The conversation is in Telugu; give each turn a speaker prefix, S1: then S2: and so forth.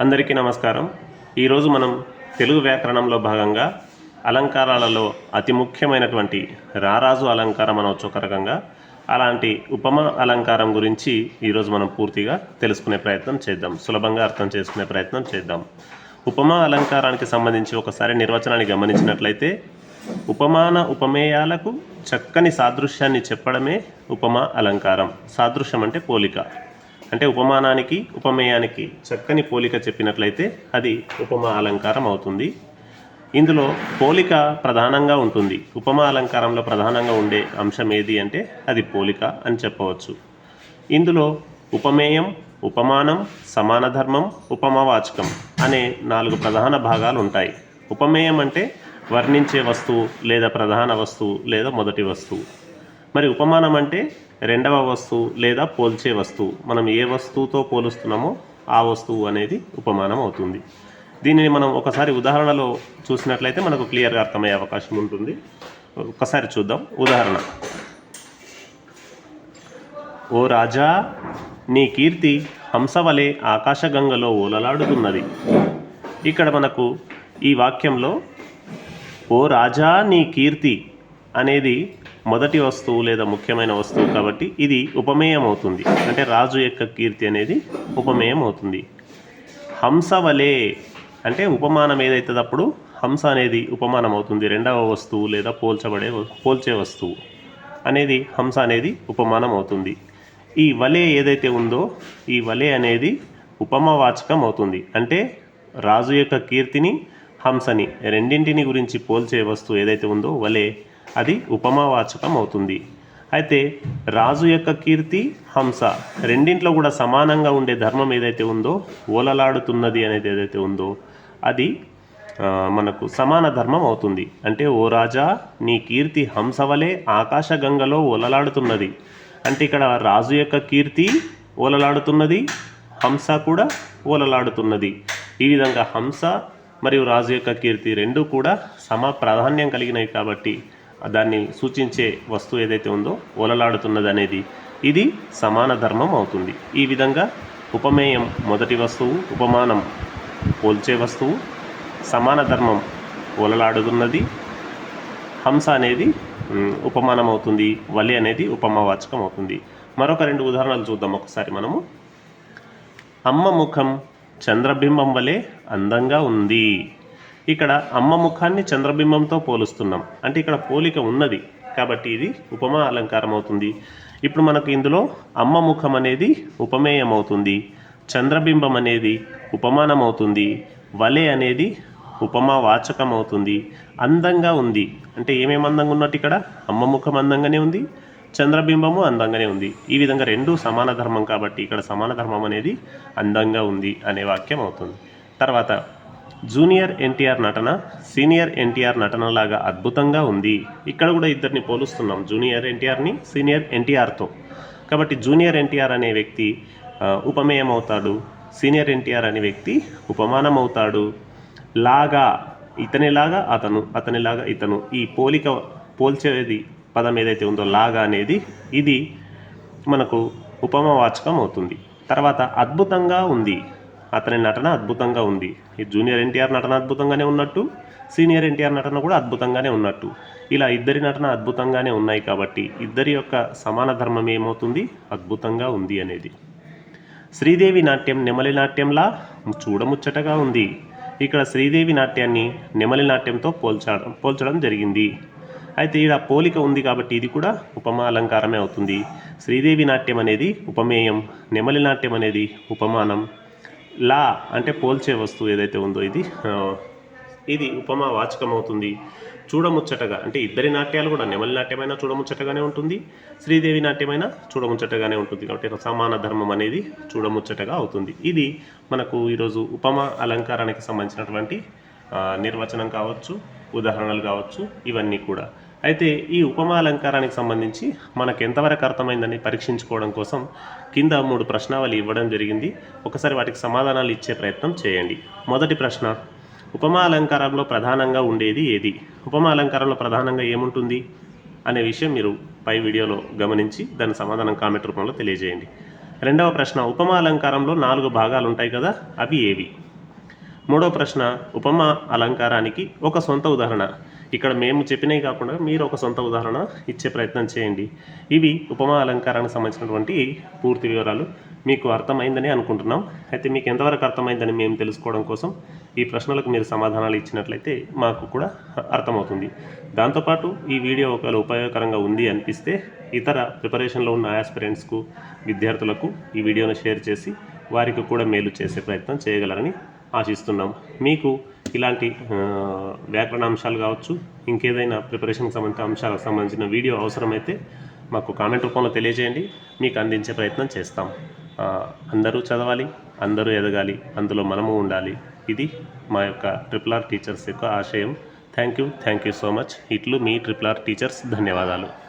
S1: అందరికీ నమస్కారం. ఈరోజు మనం తెలుగు వ్యాకరణంలో భాగంగా అలంకారాలలో అతి ముఖ్యమైనటువంటి రారాజు అలంకారం అనవచ్చు ఒక రకంగా అలాంటి ఉపమ అలంకారం గురించి ఈరోజు మనం పూర్తిగా తెలుసుకునే ప్రయత్నం చేద్దాం. సులభంగా అర్థం చేసుకునే ప్రయత్నం చేద్దాం. ఉపమా అలంకారానికి సంబంధించి ఒకసారి నిర్వచనాన్ని గమనించినట్లయితే ఉపమాన ఉపమేయాలకు చక్కని సాదృశ్యాన్ని చెప్పడమే ఉపమా అలంకారం. సాదృశ్యం అంటే పోలిక. అంటే ఉపమానానికి ఉపమేయానికి చక్కని పోలిక చెప్పినట్లయితే అది ఉపమా అలంకారం అవుతుంది. ఇందులో పోలిక ప్రధానంగా ఉంటుంది. ఉపమా అలంకారంలో ప్రధానంగా ఉండే అంశం ఏది అంటే అది పోలిక అని చెప్పవచ్చు. ఇందులో ఉపమేయం ఉపమానం సమాన ధర్మం ఉపమావాచకం అనే నాలుగు ప్రధాన భాగాలు ఉంటాయి. ఉపమేయం అంటే వర్ణించే వస్తువు లేదా ప్రధాన వస్తువు లేదా మొదటి వస్తువు. మరి ఉపమానం అంటే రెండవ వస్తువు లేదా పోల్చే వస్తువు. మనం ఏ వస్తువుతో పోలుస్తున్నామో ఆ వస్తువు అనేది ఉపమానం అవుతుంది. దీనిని మనం ఒకసారి ఉదాహరణలో చూసినట్లయితే మనకు క్లియర్గా అర్థమయ్యే అవకాశం ఉంటుంది. ఒకసారి చూద్దాం. ఉదాహరణ. ఓ రాజా నీ కీర్తి హంసవలే ఆకాశగంగలో ఓలలాడుతున్నది. ఇక్కడ మనకు ఈ వాక్యంలో ఓ రాజా నీ కీర్తి అనేది మొదటి వస్తువు లేదా ముఖ్యమైన వస్తువు కాబట్టి ఇది ఉపమేయం అవుతుంది అంటే రాజు యొక్క కీర్తి అనేది ఉపమేయం అవుతుంది హంసవలే అంటే ఉపమానం ఏదైతే అప్పుడు? హంస అనేది ఉపమానం అవుతుంది రెండవ వస్తువు లేదా పోల్చబడే పోల్చే వస్తువు అనేది హంస అనేది ఉపమానం అవుతుంది ఈ వలే ఏదైతే ఉందో ఈ వలే అనేది ఉపమవాచకం అవుతుంది అంటే రాజు యొక్క కీర్తిని హంసని రెండింటిని గురించి పోల్చే వస్తువు ఏదైతే ఉందో వలే అది ఉపమావాచకం అవుతుంది. అయితే రాజు యొక్క కీర్తి హంస రెండింట్లో కూడా సమానంగా ఉండే ధర్మం ఏదైతే ఉందో ఓలలాడుతున్నది అనేది ఏదైతే ఉందో అది మనకు సమాన ధర్మం అవుతుంది. అంటే ఓ రాజా నీ కీర్తి హంస వలె ఆకాశగంగలో ఓలలాడుతున్నది. అంటే ఇక్కడ రాజు యొక్క కీర్తి ఓలలాడుతున్నది హంస కూడా ఓలలాడుతున్నది. ఈ విధంగా హంస మరియు రాజు యొక్క కీర్తి రెండు కూడా సమ ప్రాధాన్యం కలిగినవి కాబట్టి దాన్ని సూచించే వస్తువు ఏదైతే ఉందో ఓలలాడుతున్నది అనేది ఇది సమాన ధర్మం అవుతుంది. ఈ విధంగా ఉపమేయం మొదటి వస్తువు ఉపమానం పోల్చే వస్తువు సమాన ధర్మం ఓలలాడుతున్నది. హంస అనేది ఉపమానం అవుతుంది. వలి అనేది ఉపమావాచకం అవుతుంది. మరొక రెండు ఉదాహరణలు చూద్దాం ఒకసారి మనము. అమ్మ ముఖం చంద్రబింబం వలె అందంగా ఉంది. ఇక్కడ అమ్మ ముఖాన్ని చంద్రబింబంతో పోలుస్తున్నాం. అంటే ఇక్కడ పోలిక ఉన్నది. కాబట్టి ఇది ఉపమా అలంకారం అవుతుంది ఇప్పుడు మనకు ఇందులో అమ్మ ముఖం అనేది ఉపమేయం అవుతుంది చంద్రబింబం అనేది ఉపమానం అవుతుంది వలె అనేది ఉపమా వాచకం అవుతుంది అందంగా ఉంది. అంటే ఏమేమి అందంగా ఉన్నట్టు ఇక్కడ? అమ్మ ముఖం అందంగానే ఉంది. చంద్రబింబము అందంగానే ఉంది. ఈ విధంగా రెండు సమాన ధర్మం కాబట్టి ఇక్కడ సమాన ధర్మం అనేది అందంగా ఉంది అనే వాక్యం అవుతుంది. తర్వాత జూనియర్ ఎన్టీఆర్ నటన సీనియర్ ఎన్టీఆర్ నటన లాగా అద్భుతంగా ఉంది. ఇక్కడ కూడా ఇద్దరిని పోలుస్తున్నాం జూనియర్ ఎన్టీఆర్ని సీనియర్ ఎన్టీఆర్తో. కాబట్టి జూనియర్ ఎన్టీఆర్ అనే వ్యక్తి ఉపమేయం అవుతాడు సీనియర్ ఎన్టీఆర్ అనే వ్యక్తి ఉపమానం అవుతాడు లాగా ఇతనిలాగా అతను అతనిలాగా ఇతను. ఈ పోలిక పోల్చేది పదం ఏదైతే ఉందో లాగా అనేది ఇది మనకు ఉపమవాచకం అవుతుంది. తర్వాత అద్భుతంగా ఉంది. అతని నటన అద్భుతంగా ఉంది. ఈ జూనియర్ ఎన్టీఆర్ నటన అద్భుతంగానే ఉన్నట్టు సీనియర్ ఎన్టీఆర్ నటన కూడా అద్భుతంగానే ఉన్నట్టు. ఇలా ఇద్దరి నటన అద్భుతంగానే ఉన్నాయి కాబట్టి ఇద్దరి యొక్క సమాన ధర్మం ఏమవుతుంది? అద్భుతంగా ఉంది అనేది. శ్రీదేవి నాట్యం నెమలి నాట్యంలా చూడముచ్చటగా ఉంది. ఇక్కడ శ్రీదేవి నాట్యాన్ని నెమలి నాట్యంతో పోల్చడం పోల్చడం జరిగింది. అయితే ఈడ పోలిక ఉంది కాబట్టి ఇది కూడా ఉపమా అలంకారమే అవుతుంది. శ్రీదేవి నాట్యం అనేది ఉపమేయం నెమలి నాట్యం అనేది ఉపమానం. లా అంటే పోల్చే వస్తువు ఏదైతే ఉందో ఇది ఇది ఉపమా వాచకం అవుతుంది చూడముచ్చటగా అంటే ఇద్దరి నాట్యాలు కూడా నెమలి నాట్యమైనా చూడముచ్చటగానే ఉంటుంది శ్రీదేవి నాట్యమైనా చూడముచ్చటగానే ఉంటుంది. కాబట్టి సమాన ధర్మం అనేది చూడముచ్చటగా అవుతుంది. ఇది మనకు ఈరోజు ఉపమా అలంకారానికి సంబంధించినటువంటి నిర్వచనం కావచ్చు ఉదాహరణలు కావచ్చు ఇవన్నీ కూడా. అయితే ఈ ఉపమా అలంకారానికి సంబంధించి మనకు ఎంతవరకు అర్థమైందని పరీక్షించుకోవడం కోసం కింద మూడు ప్రశ్నావళి ఇవ్వడం జరిగింది. ఒకసారి వాటికి సమాధానాలు ఇచ్చే ప్రయత్నం చేయండి. మొదటి ప్రశ్న ఉపమా అలంకారంలో ప్రధానంగా ఉండేది ఏది? ఉపమా అలంకారంలో ప్రధానంగా ఏముంటుంది? అనే విషయం మీరు పై వీడియోలో గమనించి దాని సమాధానం కామెంట్ రూపంలో తెలియజేయండి. రెండవ ప్రశ్న ఉపమా అలంకారంలో నాలుగు భాగాలు ఉంటాయి కదా అవి ఏవి? మూడో ప్రశ్న ఉపమా అలంకారానికి ఒక సొంత ఉదాహరణ ఇక్కడ మేము చెప్పినవి కాకుండా మీరు ఒక సొంత ఉదాహరణ ఇచ్చే ప్రయత్నం చేయండి. ఇవి ఉపమా అలంకారానికి సంబంధించినటువంటి పూర్తి వివరాలు. మీకు అర్థమైందని అనుకుంటున్నాం. అయితే మీకు ఎంతవరకు అర్థమైందని మేము తెలుసుకోవడం కోసం ఈ ప్రశ్నలకు మీరు సమాధానాలు ఇచ్చినట్లయితే మాకు కూడా అర్థమవుతుంది. దాంతోపాటు ఈ వీడియో ఒకవేళ ఉపయోగకరంగా ఉంది అనిపిస్తే ఇతర ప్రిపరేషన్లో ఉన్న ఆస్పిరెంట్స్కు విద్యార్థులకు ఈ వీడియోను షేర్ చేసి వారికి కూడా మేలు చేసే ప్రయత్నం చేయగలరని ఆశిస్తున్నాం. మీకు ఇలాంటి వ్యాకరణ అంశాలు కావచ్చు ఇంకేదైనా ప్రిపరేషన్కి సంబంధించిన అంశాలకు సంబంధించిన వీడియో అవసరమైతే మాకు కామెంట్ రూపంలో తెలియజేయండి. మీకు అందించే ప్రయత్నం చేస్తాం. అందరూ చదవాలి అందరూ ఎదగాలి అందులో మనము ఉండాలి. ఇది మా యొక్క ట్రిపుల్ ఆర్ టీచర్స్ యొక్క ఆశయం. Thank you thank you so much. ఇట్లు మీ ట్రిపుల్ ఆర్ టీచర్స్. ధన్యవాదాలు.